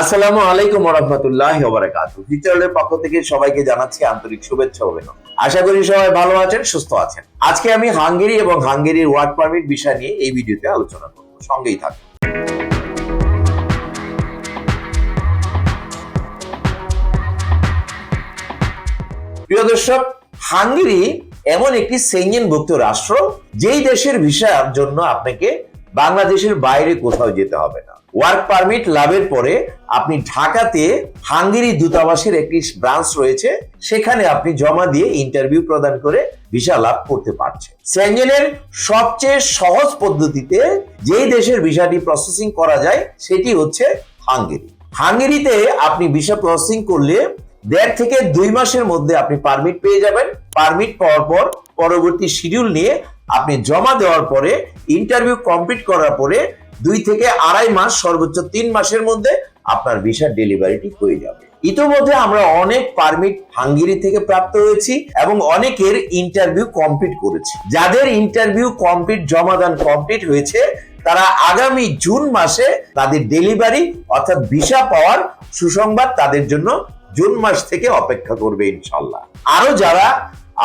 আসসালামু আলাইকুম রহমতুল্লাহ ওবারাকাতু। ফিচারের পক্ষ থেকে সবাইকে জানাচ্ছি আন্তরিক শুভেচ্ছা অভিনন্দন। আশা করি সবাই ভালো আছেন, সুস্থ আছেন। আজকে আমি হাঙ্গেরি এবং হাঙ্গেরির ওয়ার্ক পারমিট বিষয় নিয়ে এই ভিডিওতে আলোচনা করব। সঙ্গেই থাকুন। প্রিয় দর্শক, হাঙ্গেরি এমন একটি সেঞ্জেনভুক্ত রাষ্ট্র, যেই দেশের ভিসার জন্য আপনাকে বাংলাদেশের বাইরে কোথাও যেতে হবে না। ওয়ার্ক পারমিট লাভের পরে আপনি ঢাকাতে হাঙ্গেরি দূতাবাসের একটি ব্রাঞ্চ রয়েছে, সেখানে আপনি জমা দিয়ে ইন্টারভিউ প্রদান করে ভিসা লাভ করতে পারছেন। সেঞ্জেনের সবচেয়ে সহজ পদ্ধতিতে যেই দেশের ভিসাটি প্রসেসিং করা যায়, সেটি হচ্ছে হাঙ্গেরি। হাঙ্গেরিতে আপনি ভিসা প্রসেসিং করলে দেড় থেকে দুই মাসের মধ্যে আপনি পারমিট পেয়ে যাবেন। পারমিট পাওয়ার পর পরবর্তী শিডিউল নিয়ে আপনি জমা দেওয়ার পরে ইন্টারভিউ কমপ্লিট করার পরে দুই থেকে আড়াই মাস, সর্বোচ্চ তিন মাসের মধ্যে আপনার ভিসার ডেলিভারিটি হয়ে যাবে। ইতিমধ্যে আমরা অনেক পারমিট হাঙ্গেরি থেকে প্রাপ্ত হয়েছি এবং অনেকের ইন্টারভিউ কমপ্লিট করেছি। যাদের ইন্টারভিউ কমপ্লিট জমাদান কমপ্লিট হয়েছে, তারা আগামী জুন মাসে তাদের ডেলিভারি অর্থাৎ ভিসা পাওয়ার সুসংবাদ তাদের জন্য জুন মাস থেকে অপেক্ষা করবে ইনশাল্লাহ আরও যারা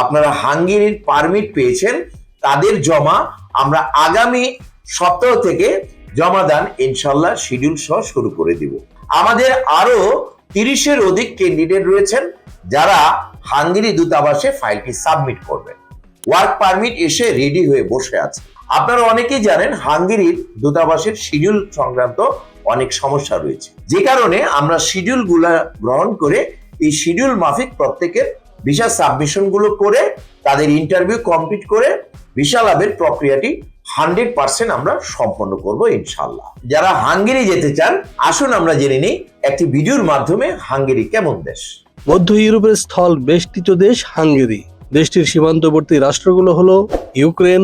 আপনারা হাঙ্গেরির পারমিট পেয়েছেন, তাদের জমা আমরা আগামী সপ্তাহ থেকে জমা দান ইনশাল্লাহ শিডিউল সহ শুরু করে দিব। আমাদের আরও তিরিশের অধিক ক্যান্ডিডেট রয়েছেন, যারা হাঙ্গেরি দূতাবাসে ফাইলটি সাবমিট করবেন। ওয়ার্ক পারমিট এসে রেডি হয়ে বসে আছে আপনারা অনেকেই জানেন হাঙ্গেরির দূতাবাসের শিডিউল সংক্রান্ত অনেক সমস্যা রয়েছে। যে কারণে আমরা শিডিউলগুলা গ্রহণ করে এই শিডিউল মাফিক প্রত্যেকের ভিসা সাবমিশনগুলো করে তাদের ইন্টারভিউ কমপ্লিট করে ভিসা লাভের প্রক্রিয়াটি হান্ড্রেড পার্সেন্ট আমরা সম্পন্ন করব ইনশাল্লাহ যারা হাঙ্গেরি যেতে চান, আসুন আমরা জেনে নিই একটি ভিডিওর মাধ্যমে হাঙ্গেরি কেমন দেশ। মধ্য ইউরোপের স্থল বেষ্টিত দেশ হাঙ্গেরি। দেশটির সীমান্তবর্তী রাষ্ট্রগুলো হলো Ukraine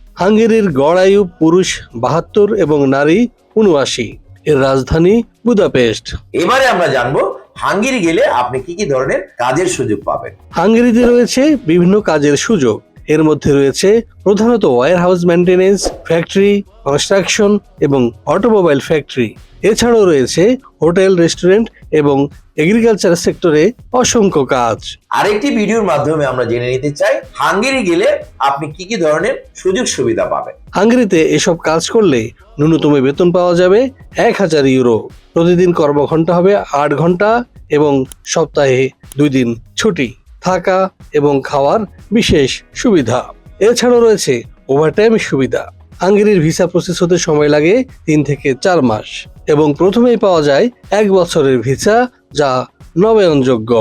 হাঙ্গেরির গড় আয়ু পুরুষ বাহাত্তর এবং নারী উনআশি। এর রাজধানী বুদাপেস্ট। এবারে আমরা জানব হাঙ্গেরি গেলে আপনি কি কি ধরনের কাজের সুযোগ পাবেন? হাঙ্গেরিতে রয়েছে বিভিন্ন কাজের সুযোগ। এর মধ্যে রয়েছে প্রধানত warehouse maintenance factory construction এবং অটোমোবাইল ফ্যাক্টরি এছাড়াও রয়েছে হোটেল রেস্টুরেন্ট এবং এগ্রিকালচার সেক্টরে অসংখ্য কাজ। আরেকটি ভিডিওর মাধ্যমে আমরা জেনে নিতে চাই হাঙ্গেরি গেলে আপনি কি কি ধরনের সুযোগ সুবিধা পাবেন? হাঙ্গেরিতে এসব কাজ করলে ন্যূনতম বেতন পাওয়া যাবে এক হাজার ইউরো। প্রতিদিন কর্মঘণ্টা হবে আট ঘণ্টা এবং সপ্তাহে দুই দিন ছুটি। থাকা এবং খাওয়ার বিশেষ সুবিধা। এছাড়াও রয়েছে ওভারটাইম সুবিধা। হাঙ্গেরির ভিসা প্রসেস হতে সময় লাগে তিন থেকে চার মাস এবং প্রথমেই পাওয়া যায় এক বছরের ভিসা যা নবায়নযোগ্য।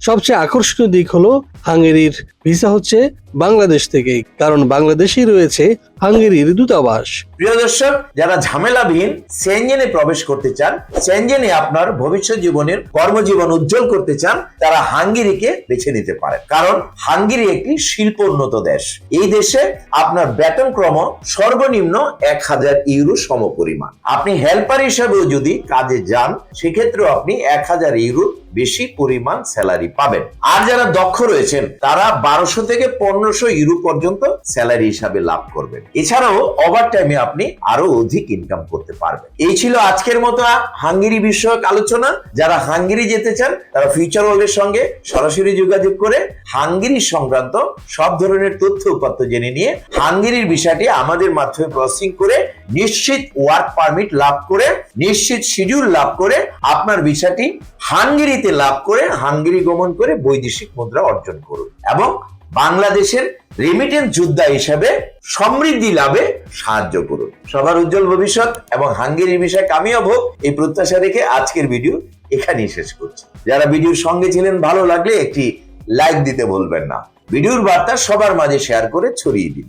সবচেয়ে আকর্ষণীয় দিক হলো হাঙ্গেরির ভিসা হচ্ছে বাংলাদেশ থেকেই, কারণ বাংলাদেশেই রয়েছে হাঙ্গেরির দূতাবাস। প্রিয় দর্শক, যারা ঝামেলাবিহীন সেনজেনে প্রবেশ করতে চান সেনজেনে আপনার ভবিষ্যৎ জীবনের কর্মজীবন উজ্জ্বল করতে চান, তারা হাঙ্গেরিকে বেছে নিতে পারে কারণ হাঙ্গেরি একটি শিল্পোন্নত দেশ। এই দেশে আপনার বেতন ক্রম সর্বনিম্ন এক হাজার ইউরো সমপরিমাণ। আপনি হেল্পার হিসাবেও যদি কাজে যান, সেক্ষেত্রেও আপনি এক হাজার ইউরো বেশি পরিমাণ স্যালারি পাবেন। আর যারা দক্ষ রয়েছেন তারা বারোশো থেকে পনেরোশো ইউরো পর্যন্ত স্যালারি হিসাবে লাভ করবেন। এছাড়াও ওভার টাইমে আপনি আরও অধিক ইনকাম করতে পারবেন। এই ছিল আজকের মতো হাঙ্গেরি বিষয়ক আলোচনা। যারা হাঙ্গেরি যেতে চান, তারা ফিউচার ওয়ার্ল্ডের সঙ্গে সরাসরি যোগাযোগ করে হাঙ্গেরি সংক্রান্ত সব ধরনের তথ্য উপাত্ত জেনে নিয়ে হাঙ্গেরির বিষয়টি আমাদের মাধ্যমে প্রসেসিং করে নিশ্চিত ওয়ার্ক পারমিট লাভ করে, নিশ্চিত শিডিউল লাভ করে, আপনার বিষয়টি হাঙ্গেরিতে লাভ করে, হাঙ্গেরি গমন করে বৈদেশিক মুদ্রা অর্জন করুন। এবং বাংলাদেশের রেমিটেন্স যোদ্ধা হিসাবে সমৃদ্ধি লাভে সাহায্য করুন। সবার উজ্জ্বল ভবিষ্যৎ এবং হাঙ্গেরির বিষয়ে কামিয়াব হোক এই প্রত্যাশা রেখে আজকের ভিডিও এখানেই শেষ করছি। যারা ভিডিওর সঙ্গে ছিলেন, ভালো লাগলে একটি লাইক দিতে ভুলবেন না। ভিডিওর বার্তা সবার মাঝে শেয়ার করে ছড়িয়ে দিন।